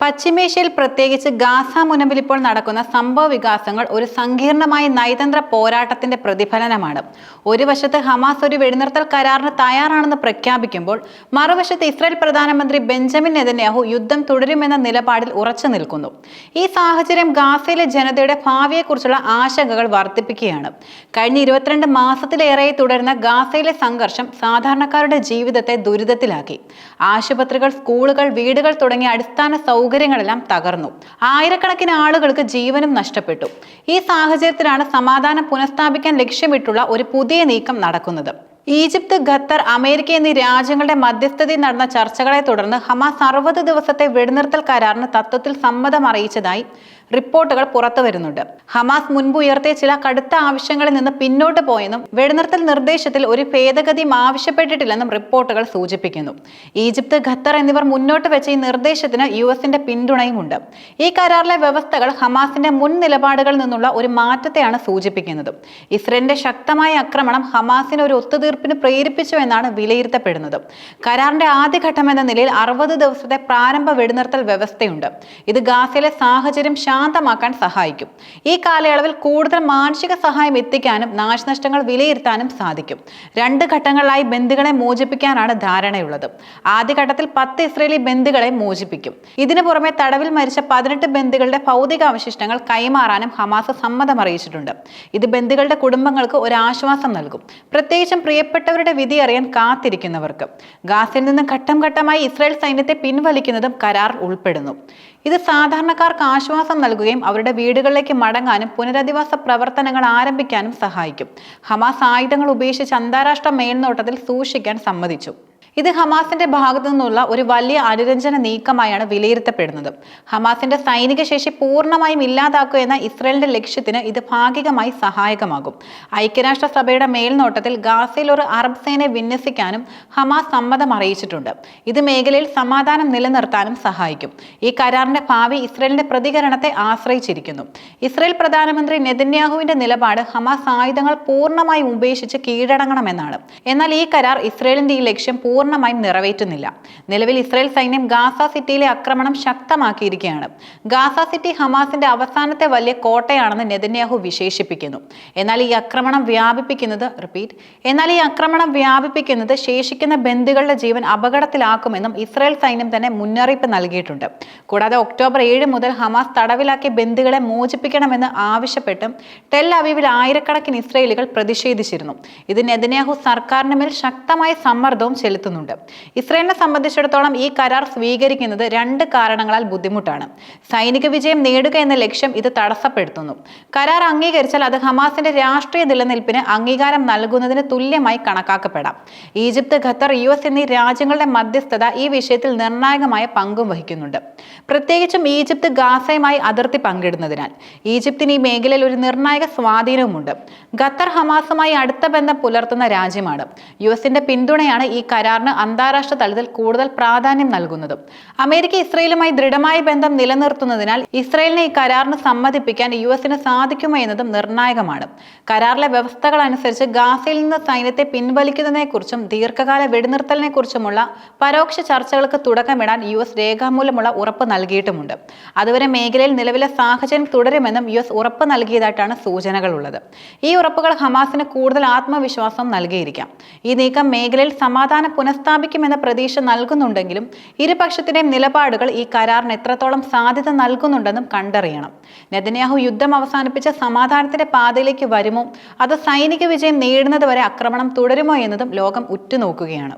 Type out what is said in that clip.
പശ്ചിമേഷ്യയിൽ പ്രത്യേകിച്ച് ഗാസ മുനമ്പിൽ ഇപ്പോൾ നടക്കുന്ന സംഭവ വികാസങ്ങൾ ഒരു സങ്കീർണമായ നയതന്ത്ര പോരാട്ടത്തിന്റെ പ്രതിഫലനമാണ്. ഒരു വശത്ത് ഹമാസ് ഒരു വെടിനിർത്തൽ കരാറിന് തയ്യാറാണെന്ന് പ്രഖ്യാപിക്കുമ്പോൾ മറുവശത്ത് ഇസ്രായേൽ പ്രധാനമന്ത്രി ബെഞ്ചമിൻ നെതന്യാഹു യുദ്ധം തുടരുമെന്ന നിലപാടിൽ ഉറച്ചു നിൽക്കുന്നു. ഈ സാഹചര്യം ഗാസയിലെ ജനതയുടെ ഭാവിയെക്കുറിച്ചുള്ള ആശങ്കകൾ വർദ്ധിപ്പിക്കുകയാണ്. കഴിഞ്ഞ ഇരുപത്തിരണ്ട് മാസത്തിലേറെ തുടരുന്ന ഗാസയിലെ സംഘർഷം സാധാരണക്കാരുടെ ജീവിതത്തെ ദുരിതത്തിലാക്കി. ആശുപത്രികൾ സ്കൂളുകൾ വീടുകൾ തുടങ്ങിയ അടിസ്ഥാന സൗകര്യങ്ങളെല്ലാം തകർന്നു. ആയിരക്കണക്കിന് ആളുകൾക്ക് ജീവനും നഷ്ടപ്പെട്ടു. ഈ സാഹചര്യത്തിലാണ് സമാധാനം പുനഃസ്ഥാപിക്കാൻ ലക്ഷ്യമിട്ടുള്ള ഒരു പുതിയ നീക്കം നടക്കുന്നത്. ഈജിപ്ത് ഖത്തർ അമേരിക്ക എന്നീ രാജ്യങ്ങളുടെ മധ്യസ്ഥതയിൽ നടന്ന ചർച്ചകളെ തുടർന്ന് ഹമാസ് അറുപത് ദിവസത്തെ വെടിനിർത്തൽ കരാറിന് തത്വത്തിൽ സമ്മതം അറിയിച്ചതായി റിപ്പോർട്ടുകൾ പുറത്തു വരുന്നുണ്ട്. ഹമാസ് മുൻപ് ഉയർത്തിയ ചില കടുത്ത ആവശ്യങ്ങളിൽ നിന്ന് പിന്നോട്ട് പോയെന്നും വെടിനിർത്തൽ നിർദ്ദേശത്തിൽ ഒരു ഭേദഗതിയും ആവശ്യപ്പെട്ടിട്ടില്ലെന്നും റിപ്പോർട്ടുകൾ സൂചിപ്പിക്കുന്നു. ഈജിപ്ത് ഖത്തർ എന്നിവർ മുന്നോട്ട് വെച്ച ഈ നിർദ്ദേശത്തിന് യു എസിന്റെ പിന്തുണയുമുണ്ട്. ഈ കരാറിലെ വ്യവസ്ഥകൾ ഹമാസിന്റെ മുൻ നിലപാടുകളിൽ നിന്നുള്ള ഒരു മാറ്റത്തെയാണ് സൂചിപ്പിക്കുന്നത്. ഇസ്രയേലിന്റെ ശക്തമായ ആക്രമണം ഹമാസിനെ ഒരു ഒത്തുതീർപ്പിന് പ്രേരിപ്പിച്ചു എന്നാണ് വിലയിരുത്തപ്പെടുന്നത്. കരാറിന്റെ ആദ്യഘട്ടം എന്ന നിലയിൽ അറുപത് ദിവസത്തെ പ്രാരംഭ വെടിനിർത്തൽ വ്യവസ്ഥയുണ്ട്. ഇത് ഗാസയിലെ സാഹചര്യം ശാന്തമാക്കാൻ സഹായിക്കും. ഈ കാലയളവിൽ കൂടുതൽ മാനസിക സഹായം എത്തിക്കാനും നാശനഷ്ടങ്ങൾ വിലയിരുത്താനും സാധിക്കും. രണ്ട് ഘട്ടങ്ങളിലായി ബന്ദികളെ മോചിപ്പിക്കാനാണ് ധാരണയുള്ളത്. ആദ്യഘട്ടത്തിൽ പത്ത് ഇസ്രയേലി ബന്ദികളെ മോചിപ്പിക്കും. ഇതിനു പുറമെ തടവിൽ മരിച്ച പതിനെട്ട് ബന്ദികളുടെ ഭൗതിക അവശിഷ്ടങ്ങൾ കൈമാറാനും ഹമാസ് സമ്മതം അറിയിച്ചിട്ടുണ്ട്. ഇത് ബന്ദികളുടെ കുടുംബങ്ങൾക്ക് ഒരു ആശ്വാസം നൽകും. പ്രത്യേകിച്ചും പ്രിയപ്പെട്ടവരുടെ വിധി അറിയാൻ കാത്തിരിക്കുന്നവർക്ക്. ഗാസയിൽ നിന്ന് ഘട്ടം ഘട്ടമായി ഇസ്രായേൽ സൈന്യത്തെ പിൻവലിക്കുന്നതും കരാർ ഉൾപ്പെടുന്നു. ഇത് സാധാരണക്കാർക്ക് ആശ്വാസം നൽകുകയും അവരുടെ വീടുകളിലേക്ക് മടങ്ങാനും പുനരധിവാസ പ്രവർത്തനങ്ങൾ ആരംഭിക്കാനും സഹായിക്കും. ഹമാസ് ആയുധങ്ങൾ ഉപേക്ഷിച്ച് അന്താരാഷ്ട്ര മേൽനോട്ടത്തിൽ സൂക്ഷിക്കാൻ സമ്മതിച്ചു. ഇത് ഹമാസിന്റെ ഭാഗത്തു നിന്നുള്ള ഒരു വലിയ അനുരഞ്ജന നീക്കമായാണ് വിലയിരുത്തപ്പെടുന്നത്. ഹമാസിന്റെ സൈനിക ശേഷി പൂർണമായും ഇല്ലാതാക്കുക എന്ന ഇസ്രയേലിന്റെ ലക്ഷ്യത്തിന് ഇത് ഭാഗികമായി സഹായകമാകും. ഐക്യരാഷ്ട്ര സഭയുടെ മേൽനോട്ടത്തിൽ ഗാസയിൽ ഒരു അറബ് സേനയെ വിന്യസിക്കാനും ഹമാസ് സമ്മതം അറിയിച്ചിട്ടുണ്ട്. ഇത് മേഖലയിൽ സമാധാനം നിലനിർത്താനും സഹായിക്കും. ഈ കരാറിന്റെ ഭാവി ഇസ്രയേലിന്റെ പ്രതികരണത്തെ ആശ്രയിച്ചിരിക്കുന്നു. ഇസ്രയേൽ പ്രധാനമന്ത്രി നെതന്യാഹുവിന്റെ നിലപാട് ഹമാസ് ആയുധങ്ങൾ പൂർണമായും ഉപേക്ഷിച്ച് കീഴടങ്ങണമെന്നാണ്. എന്നാൽ ഈ കരാർ ഇസ്രയേലിന്റെ ഈ ലക്ഷ്യം പൂർണമായും നിറവേറ്റുന്നില്ല. നിലവിൽ ഇസ്രായേൽ സൈന്യം ഗാസ സിറ്റിയിലെ ആക്രമണം ശക്തമാക്കിയിരിക്കുകയാണ്. ഗാസ സിറ്റി ഹമാസിന്റെ അവസാനത്തെ വലിയ കോട്ടയാണെന്ന് നെതന്യാഹു വിശേഷിപ്പിക്കുന്നു. എന്നാൽ ഈ ആക്രമണം വ്യാപിപ്പിക്കുന്നത് റിപ്പീറ്റ് എന്നാൽ ഈ ആക്രമണം വ്യാപിപ്പിക്കുന്നത് ശേഷിക്കുന്ന ബന്ധുക്കളുടെ ജീവൻ അപകടത്തിലാക്കുമെന്നും ഇസ്രായേൽ സൈന്യം തന്നെ മുന്നറിയിപ്പ് നൽകിയിട്ടുണ്ട്. കൂടാതെ ഒക്ടോബർ ഏഴ് മുതൽ ഹമാസ് തടവിലാക്കിയ ബന്ധുക്കളെ മോചിപ്പിക്കണമെന്ന് ആവശ്യപ്പെട്ട് ടെൽ അവീവിൽ ആയിരക്കണക്കിന് ഇസ്രയേലികൾ പ്രതിഷേധിച്ചിരുന്നു. ഇത് നെതന്യാഹു സർക്കാരിന് മേൽ ശക്തമായ സമ്മർദ്ദവും ചെലുത്തുന്നുണ്ട് ഇസ്രയേലിനെ സംബന്ധിച്ചിടത്തോളം ഈ കരാർ സ്വീകരിക്കുന്നത് രണ്ട് കാരണങ്ങളാൽ ബുദ്ധിമുട്ടാണ്. സൈനിക വിജയം നേടുക എന്ന ലക്ഷ്യം ഇത് തടസ്സപ്പെടുത്തുന്നു. കരാർ അംഗീകരിച്ചാൽ അത് ഹമാസിന്റെ രാഷ്ട്രീയ നിലനിൽപ്പിന് അംഗീകാരം നൽകുന്നതിന് തുല്യമായി കണക്കാക്കപ്പെടാം. ഈജിപ്ത് ഖത്തർ യു എസ് എന്നീ രാജ്യങ്ങളുടെ മധ്യസ്ഥത ഈ വിഷയത്തിൽ നിർണായകമായ പങ്കും വഹിക്കുന്നുണ്ട്. പ്രത്യേകിച്ചും ഈജിപ്ത് ഗാസയുമായി അതിർത്തി പങ്കിടുന്നതിനാൽ. ഈജിപ്തിന് ഈ മേഖലയിൽ ഒരു നിർണായക സ്വാധീനവുമുണ്ട്. ഖത്തർ ഹമാസുമായി അടുത്ത ബന്ധം പുലർത്തുന്ന രാജ്യമാണ്. യു എസിന്റെ പിന്തുണയാണ് ഈ കരാറിന് അന്താരാഷ്ട്ര തലത്തിൽ കൂടുതൽ പ്രാധാന്യം നൽകുന്നതും. അമേരിക്ക ഇസ്രയേലുമായി ദൃഢമായ ബന്ധം നിലനിർത്തുന്നതിനാൽ ഇസ്രയേലിനെ ഈ കരാറിന് സമ്മതിപ്പിക്കാൻ യു എസിന് സാധിക്കുമോ എന്നതും നിർണായകമാണ്. കരാറിലെ വ്യവസ്ഥകൾ അനുസരിച്ച് ഗാസയിൽ നിന്ന് സൈന്യത്തെ പിൻവലിക്കുന്നതിനെക്കുറിച്ചും ദീർഘകാല വെടിനിർത്തലിനെക്കുറിച്ചുമുള്ള പരോക്ഷ ചർച്ചകൾക്ക് തുടക്കമിടാൻ യു എസ് രേഖാമൂലമുള്ള ഉറപ്പ് നൽകിയിട്ടുമുണ്ട്. അതുവരെ മേഖലയിൽ നിലവിലെ സാഹചര്യം തുടരുമെന്നും യു എസ് ഉറപ്പ് നൽകിയതായിട്ടാണ് സൂചനകളുള്ളത്. ഈ ഉറപ്പുകൾ ഹമാസിന് കൂടുതൽ ആത്മവിശ്വാസം നൽകിയിരിക്കാം. ഈ നീക്കം മേഖലയിൽ സമാധാനം പുനഃസ്ഥാപിക്കുമെന്ന പ്രതീക്ഷ നൽകുന്നുണ്ടെങ്കിലും ഇരുപക്ഷത്തിന്റെയും നിലപാടുകൾ ഈ കരാറിന് എത്രത്തോളം സാധ്യത നൽകുന്നുണ്ടെന്നും കണ്ടറിയണം. നെതന്യാഹു യുദ്ധം അവസാനിപ്പിച്ച സമാധാനത്തിന്റെ പാതയിലേക്ക് വരുമോ? അത് സൈനിക വിജയം നേടുന്നതുവരെ ആക്രമണം തുടരുമോ എന്നതും ലോകം ഉറ്റുനോക്കുകയാണ്.